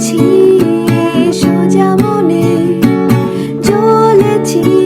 চলেছি সোজা মনে চলেছি।